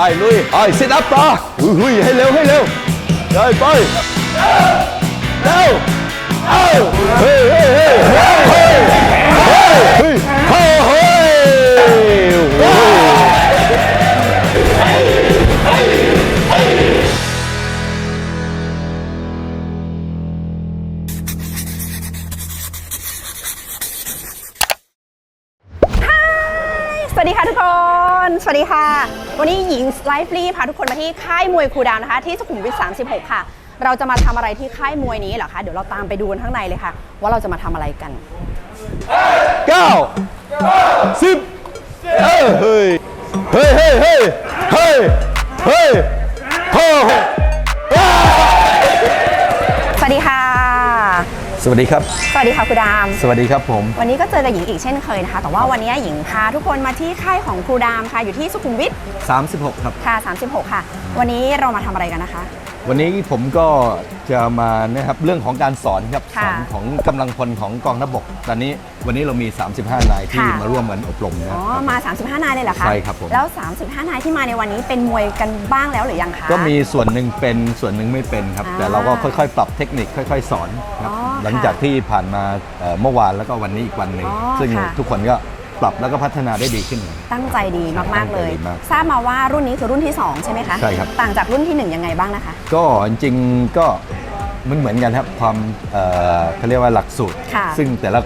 ไปลุยไอ้ซิทอัพต่ออุ้ยให้เร็วให้เร็วเดินไปเร็วเอ้าเฮ้ยเฮ้ยเฮ้ยเฮ้ยเฮ้ยเฮ้ย วัสดีค่ะ วันนี้หญิงไลฟ์รีพาทุกคนมาที่ค่ายมวยครูดาวนะคะ ที่สุขุมวิท 36 ค่ะ เราจะมาทำอะไรที่ค่ายมวยนี้เหรอคะ เดี๋ยวเราตามไปดูกันข้างในเลยค่ะ ว่าเราจะมาทำอะไรกันเก้าสิบเฮ้ยเฮ้ยเฮ้ยเฮ้ยเฮ้ยเฮ้ยสวัสดีค่ะ สวัสดีครับ สวัสดีค่ะครูดาม สวัสดีครับผม วันนี้ก็เจอกับหญิงอีกเช่นเคยนะคะ แต่ว่าวันนี้หญิงพาทุกคนมาที่ค่ายของครูดามค่ะ อยู่ที่สุขุมวิท36 ครับ ค่ะ 36 ค่ะ วันนี้เรามาทำอะไรกันนะคะ วันนี้ผมก็จะมานะครับเรื่องของการสอนครับสค่ะอนของกำลังพลของกองทัพบก ตอนนี้วันนี้เรามี 35 นายที่ค่ะ มาร่วมกันอบรมนะคอ๋รัอบมา 35 นายเลยเหรอคะใช่ครับผม แล้ว 35 นายที่มาในวันนี้เป็นมวยกันบ้างแล้วหรือยังคะ ก็มีส่วนหนึ่งเป็นส่วนหนึ่งไม่เป็นครับ อ่าแต่เราก็ค่อยๆ ปรับเทคนิคค่อย ๆ สอนครับอ๋อหลังจากที่ผ่านมาเอ่อเมื่อวานแล้วก็วันนี้อีกวันหนึ่งอ๋อซึ่งค่ะ ทุกคนก็ ปรับแล้วก็พัฒนาได้ดีขึ้น ตั้งใจดีมาก ๆ เลย ตั้งใจดีมากทราบมาว่ารุ่นนี้คือรุ่นที่ 2 ใช่ไหมคะ ใช่ครับ ต่างจากรุ่นที่ 1 ยังไงบ้างนะคะ ก็จริงๆก็มันเหมือนกันครับความเอ่อเขาเรียกว่าหลักสูตร ค่ะซึ่งแต่ละ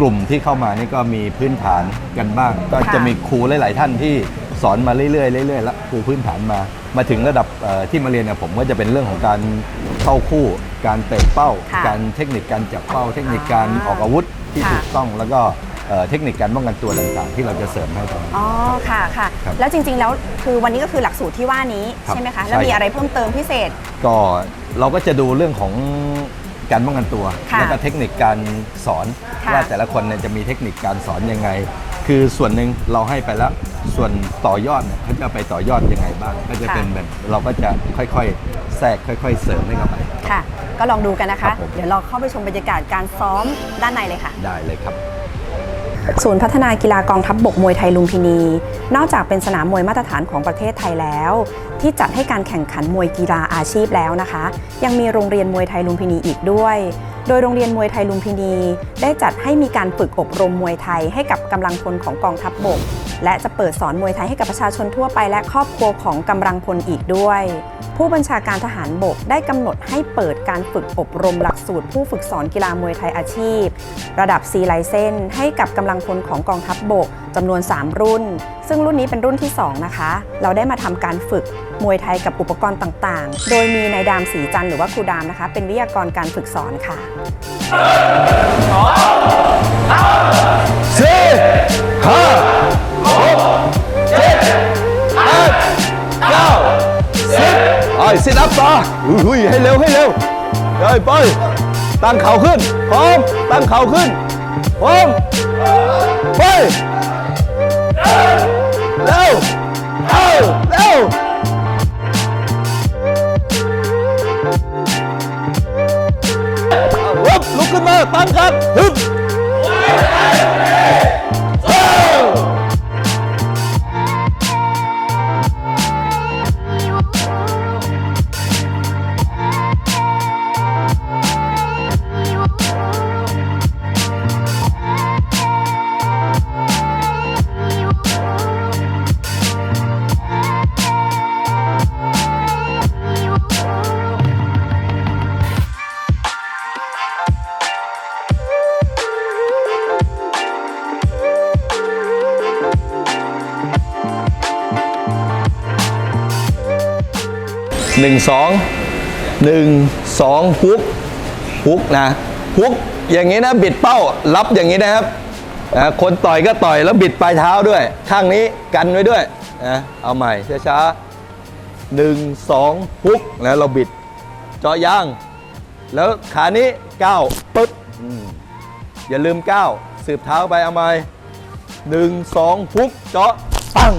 กลุ่มที่เข้ามานี่ก็มีพื้นฐานกันบ้าง ก็ค่ะจะมีครูหลาย ๆ ท่านที่สอนมาเรื่อยๆเรื่อยๆแล้วครูพื้นฐานมา มาถึงระดับเอ่อที่มาเรียนเนี่ยผมก็จะเป็นเรื่องของการเข้าคู่ การเตะเป้า ค่ะการเทคนิคการจับเป้า เทคนิคการออกอาวุธที่ค่ะ ถูกต้องแล้วก็ เอ่อเทคนิคการป้องกันตัวต่างๆ ที่เราจะเสริมให้ตรงนี้ อ๋อ ค่ะ ค่ะ ครับแล้วจริงๆ แล้วคือวันนี้ก็คือหลักสูตรที่ว่านี้ครับใช่ไหมคะใช่แล้วมีอะไรเพิ่มเติมพิเศษ ก็เราก็จะดูเรื่องของการป้องกันตัว ค่ะแล้วก็เทคนิคการสอนค่ะ ว่าแต่ละคนเนี่ยจะมีเทคนิคการสอนยังไง คือส่วนหนึ่งเราให้ไปแล้ว ส่วนต่อยอดเนี่ยเขาจะไปต่อยอดยังไงบ้าง ก็จะเป็นแบบเราก็จะค่อยๆ แทรกค่อย ๆ เสริมให้เข้าไป ค่ะ ก็ลองดูกันนะครัคะ บผม เดี๋ยวเราเข้าไปชมบรรยากาศการซ้อมด้านในเลยค่ะ ได้เลยครับ ศูนย์พัฒนากีฬากองทัพบบกมวยไทยลุมพินี นอกจากเป็นสนามมวยมาตรฐานของประเทศไทยแล้ว ที่จัดให้การแข่งขันมวยกีฬาอาชีพแล้วนะคะ ยังมีโรงเรียนมวยไทยลุมพินีอีกด้วย โดยโรงเรียนมวยไทยลุมพินี ได้จัดให้มีการฝึกอบรมมวยไทยให้กับกำลังพลของกองทัพบบก และจะเปิดสอนมวยไทยให้กับประชาชนทั่วไปและครอบครัวของกำลังพลอีกด้วย ผู้บัญชาการทหารบกได้กำหนดให้เปิดการฝึกอบรมหลักสูตร ผู้ฝึกสอนกีฬามวยไทยอาชีพ ระดับ C ไลเซนให้กับกำลังพลของกองทัพบบกจำนวน 3 รุ่น ซึ่งรุ่นนี้เป็นรุ่นที่ 2 นะคะ เราได้มาทำการฝึกมวยไทยกับอุปกรณ์ต่างๆ โดยมีนายดามสีจันทร์หรือว่าครูดามนะคะ เป็นวิทยากรการฝึกสอนค่ะสี่ห้า ไอ้สิอัพต่ออุ้ยให้เร็วให้เร็วไปไปตั้งเข่าขึ้นพร้อมตั้งเข่าขึ้นพร้อมไปเร็วเร็วเร็ว หนึ่งสองหนึ่งสองฮุกฮุกนะฮุกอย่างนี้นะบิดเป้ารับอย่างนี้นะครับคนต่อยก็ต่อยแล้วบิดปลายเท้าด้วย ข้างนี้กันไว้ด้วยนะเอาใหม่ช้าช้าหนึ่งสองฮุกแล้วเราบิดเจาะยาง แล้วขานี้ก้าวปึ๊บอย่าลืมก้าวสืบเท้าไปเอาใหม่หนึ่งสองฮุกเจาะปัง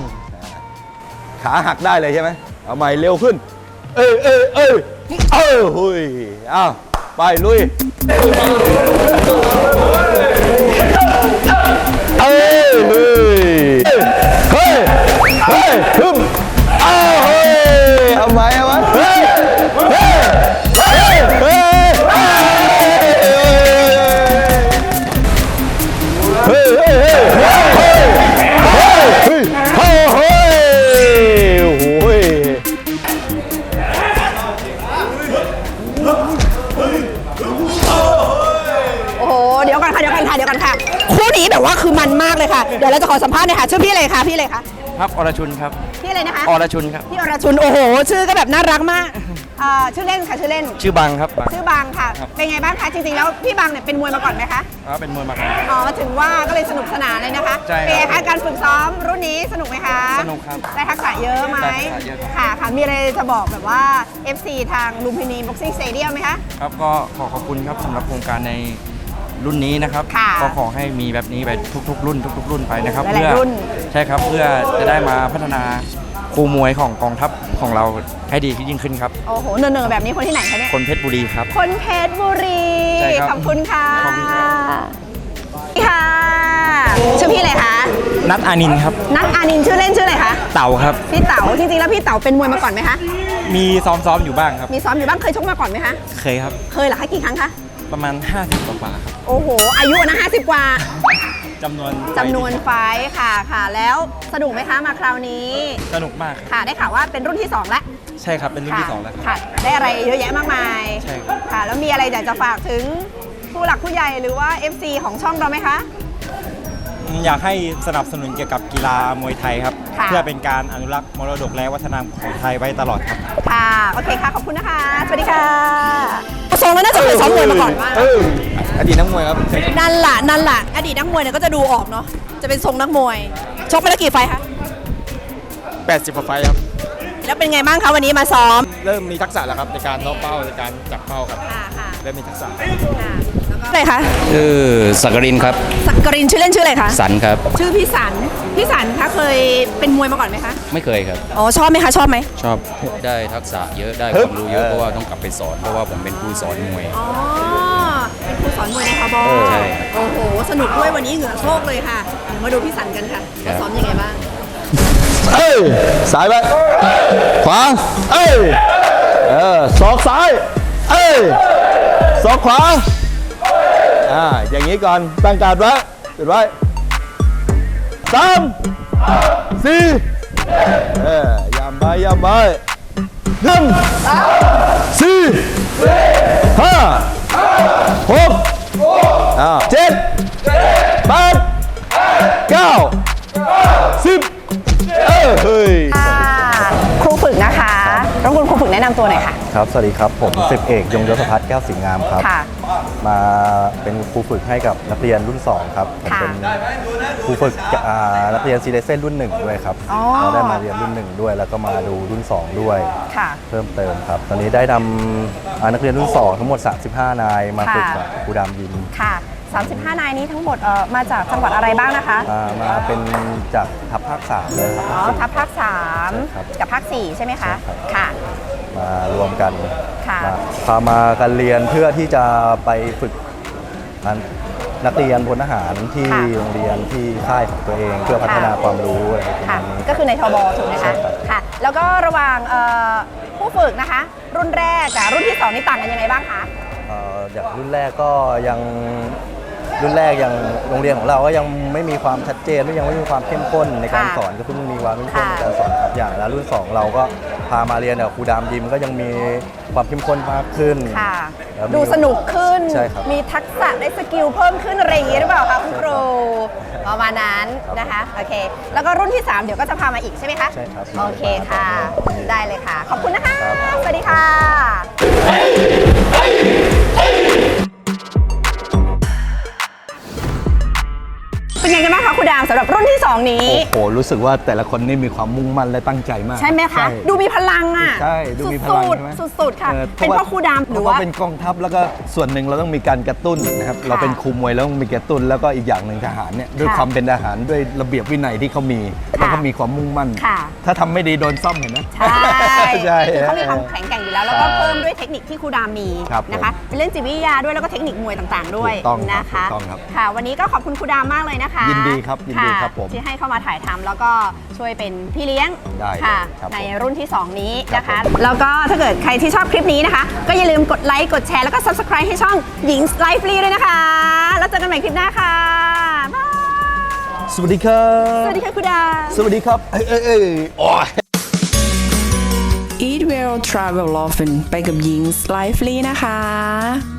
ขาหักได้เลยใช่ไหมเอาใหม่เร็วขึ้น เอ้ยเอ้ยเอ้ยเอ้ยเฮ้ยอ้าวไปลุย สัมภาษณ์หน่อยค่ะชื่อพี่อะไรคะพี่อะไรคะครับอรชุนครับ พี่อะไรนะคะ อรชุนครับ พี่อรชุนโอ้โห ชื่อก็แบบน่ารักมากเอ่อชื่อเล่นค่ะชื่อเล่น ชื่อบังครับบัง ชื่อบางค่ะ ครับ เป็นไงบ้างคะจริงๆแล้วพี่บางเนี่ยเป็นมวยมาก่อนไหมคะอ๋อเป็นมวยมาครับอ๋อถึงว่าก็เลยสนุกสนานเลยนะคะใช่ครับเป็นไงคะการฝึกซ้อมรุ่นนี้สนุกไหมคะสนุกครับได้ทักษะเยอะไหมได้ทักษะเยอะครับ ค่ะค่ะมีอะไรจะบอกแบบว่า FC ทางลุมพินีบ็อกซิ่งสเตเดียมไหมคะ ครับก็ขอขอบคุณครับสำหรับโครงการใน รุ่นนี้นะครับ ค่ะก็ขอให้มีแบบนี้ไปทุก ๆ รุ่น ทุก ๆ รุ่นไปนะครับหลายๆเพื่อรุ่น ใช่ครับเพื่อจะได้มาพัฒนาครูมวยของกองทัพของเราให้ดียิ่งขึ้นครับ โอ้โหเนิร์ๆแบบนี้คนที่ไหนคะเนี่ย คนเพชรบุรีครับ คนเพชรบุรี ใช่ครับขอบคุณค่ะขอบคุณครับค่ะ ชื่อพี่อะไรคะ นัทอานินครับ นัทอานินชื่อเล่นชื่ออะไรคะ เต่าครับ พี่เต๋า จริงๆ แล้วพี่เต๋าเป็นมวยมาก่อนไหมคะ มีซ้อมๆอยู่บ้างครับ มีซ้อมอยู่บ้าง เคยชกมาก่อนไหมคะ เคยครับ เคยเหรอคะ กี่ครั้งคะ ประมาณ 50กว่าๆครับโอ้โห อายุนะ 50 กว่าจำนวนจำนวนไฟท์ค่ะค่ะ แล้วสนุกไหมคะมาคราวนี้ สนุกมากครับค่ะ ได้ข่าวว่าเป็นรุ่นที่ 2 แล้วใช่ครับเป็นรุ่นที่สองแล้วครับ ค่ะ ได้อะไรเยอะแยะมากมายใช่ครับ ค่ะ แล้วมีอะไรอยากจะฝากถึงผู้หลักผู้ใหญ่หรือว่า FC ของช่องเราไหมคะ อยากให้สนับสนุนเกี่ยวกับกีฬามวยไทยครับ ค่ะ เพื่อเป็นการอนุรักษ์มรดกและวัฒนธรรมของไทยไว้ตลอดครับ ค่ะ โอเคค่ะ ขอบคุณนะคะ สวัสดีค่ะ ทรงแล้วน่าจะเคยซ้อมมวยมาก่อนว่าเอออดีตนักมวยครับนั่นล่ะนั่นล่ะอดีตนักมวยเนี่ยก็จะดูออกเนาะจะเป็นทรงนักมวยชกไปแล้วกี่ไฟท์คะ80กว่าไฟล์ครับ แล้วเป็นไงบ้างคะวันนี้มาซ้อม เริ่มมีทักษะแล้วครับในการล็อกเป้าในการจับเป้าครับค่ะค่ะเริ่มมีทักษะอะไรคะชื่อสักกรินครับ สักกรินชื่อเล่นชื่ออะไรคะสันครับ ชื่อพี่สันพี่สันคะเคยเป็นมวยมาก่อนไหมคะไม่เคยครับ อ๋อชอบไหมคะชอบไหมชอบได้ทักษะเยอะได้ฮึคบวามรู้เยอะเออเพราะว่าต้องกลับไปสอนเพราะว่าผมเป็นครูสอนมวย อ๋อเป็นครูสอนมวยในทบเออใช่ โอ้โหสนุกด้วยวันนี้เหงื่อโชกเลยค่ะเดี๋ยวมาดูพี่สันกันค่ะครัว่าบซ้อมยังไงบ้าง เอ้ยสายไปขวาเอ้ยเออศอกซ้ายเอ้ยศอกขวาอ่าอย่างนี้ก่อนตั้งการไว้จุดไว้สามสี่เออยำไปยำไปหนึ่งสี่ห้าหกอ่าเจ็ดแปดเก้าสิบ เออเฮ้ยครูฝึกนะคะรบกวนครูฝึกแนะนำตัวหน่อยค่ะ ครับ สวัสดีครับ ผมสิบเอกยงยศพัฒน์แก้วสิงห์งามครับ ค่ะ มาเป็นครูฝึกให้กับนักเรียนรุ่น 2 ครับ ผมค่ะเป็นครูฝึกอ่านักเรียนซีเลเซนรุ่น 1 ด้วยครับอ๋อ เราได้มาเรียนรุ่น 1 ด้วย แล้วก็มาดูรุ่น 2 ด้วย ค่ะ เพิ่มเติมครับ ตอนนี้ได้นำอ่านักเรียนรุ่น 2 ทั้งหมด 35 นายมาฝึกค่ะ กับครูดามยิมค่ะ 35 นายนี้ทั้งหมดเอ่อมาจากจังหวัดอะไรบ้างนะคะ อ่ามาเป็นจากทัพภาค3เลยครับอ๋อทัพภาค ใช่ครับ3 กับภาค 4 ใช่ไหมคะ ใช่ครับ ค่ะ มารวมกันค่ะ มาพามากันเรียนเพื่อที่จะไปฝึกอันนักเรียนพลทหารที่ค่ะ โรงเรียนที่ค่ายของตัวเอง เพื่อพัฒนาความรู้อะไรประค่ะ มาณนี้ ก็คือในทบถูกไหมใช่คะครับ ค่ะ แล้วก็ระหว่างเอ่อผู้ฝึกนะคะ รุ่นแรกกับรุ่นที่ 2 นี่ต่างกันยังไงบ้างคะเอ่ออย่างรุ่นแรกก็ยังรุ่นแรกยังโรงเรียนของเราก็ยังไม่มีความชัดเจนหรือยังไม่มีความเข้มข้นในการค่ะสอนก็เพิ่งมีความเข้มข้นค่ะในการสอนครับอย่างแล้วรุ่นสองเราก็พามาเรียนกับครูดามยิมก็ยังมีความเข้มข้นมากขึ้นค่ะแล้วมีดูสนุกขึ้น ใช่ครับ มีทักษะได้สกิลเพิ่มขึ้นอะไรอย่างงี้หรือเปล่าคะคุณครู ประมาณนั้นนะคะโอเค แล้วก็รุ่นที่ 3 เดี๋ยวก็จะพามาอีกใช่ไหมคะใช่ครับโอเคค่ะ ได้เลยค่ะ ขอบคุณนะคะครับสวัสดีค่ะ เป็นไงกันบ้างคะคุณดามสำหรับรุ่นที่ 2 นี้ โอ้โห รู้สึกว่าแต่ละคนนี่มีความมุ่งมั่นและตั้งใจมาก ใช่ไหมคะ ดูมีพลังอะใช่ดูมีพลังสุดใช่ไหมๆสุดๆค่ะ ออเป็นเพราะครูดามหเพรือราะว่าว่าเป็นกองทัพแล้วก็ส่วนหนึ่งเราต้องมีการกระตุ้นนะครับ เราเป็นครูมวยแล้วต้องมีกระตุ้นแล้วก็อีกอย่างหนึ่งทหารเนี่ยด้วยค่ะความเป็นทหารด้วยระเบียบวินัยที่เขามีค่ะแล้วก็มีความมุ่งมั่น ค่ะ ถ้าทำไม่ดีโดนซ่อมเห็นไหมใช่ใช่คือเขามีความแข็งแกร่งอยู่แล้ว แล้วก็ใช่เพิ่มด้วยเทคนิคที่ครูดามมีครับนะคะเป็นเรื่องจิตวิทยาด้วยแล้วก็เทคนิคมวยต่างๆ ด้วยถูกต้องครับนะคะถูกต้องครับ ค่ะ วันนี้ก็ขอบคุณครูดามมากเลยนะคะยินดีครับยินดีครับะผมที่ให้เข้ามาถ่ายทำแล้วก็ช่วยเป็นพี่เลี้ยงได้เลยค่ะ ครับผมในรุ่นที่ 2 นี้นะครัคะบผมแล้วก็ถ้าเกิดใครที่ชอบคลิปนี้นะคะ ก็อย่าลืมกดไลค์กดแชร์แล้วก็ subscribe ให้ช่องหญิงไลฟ์ฟรีด้วยนะคะ แล้วเจอกันใหม่คลิปหน้าค่ะบายสวัสดีครับ สวัสดีค่ะครูดามสวัสดีครับ เอ้ยเอ้ยเอ้ยโอ้ย Eat Well Travel Often ไปกับหญิง Lively นะคะ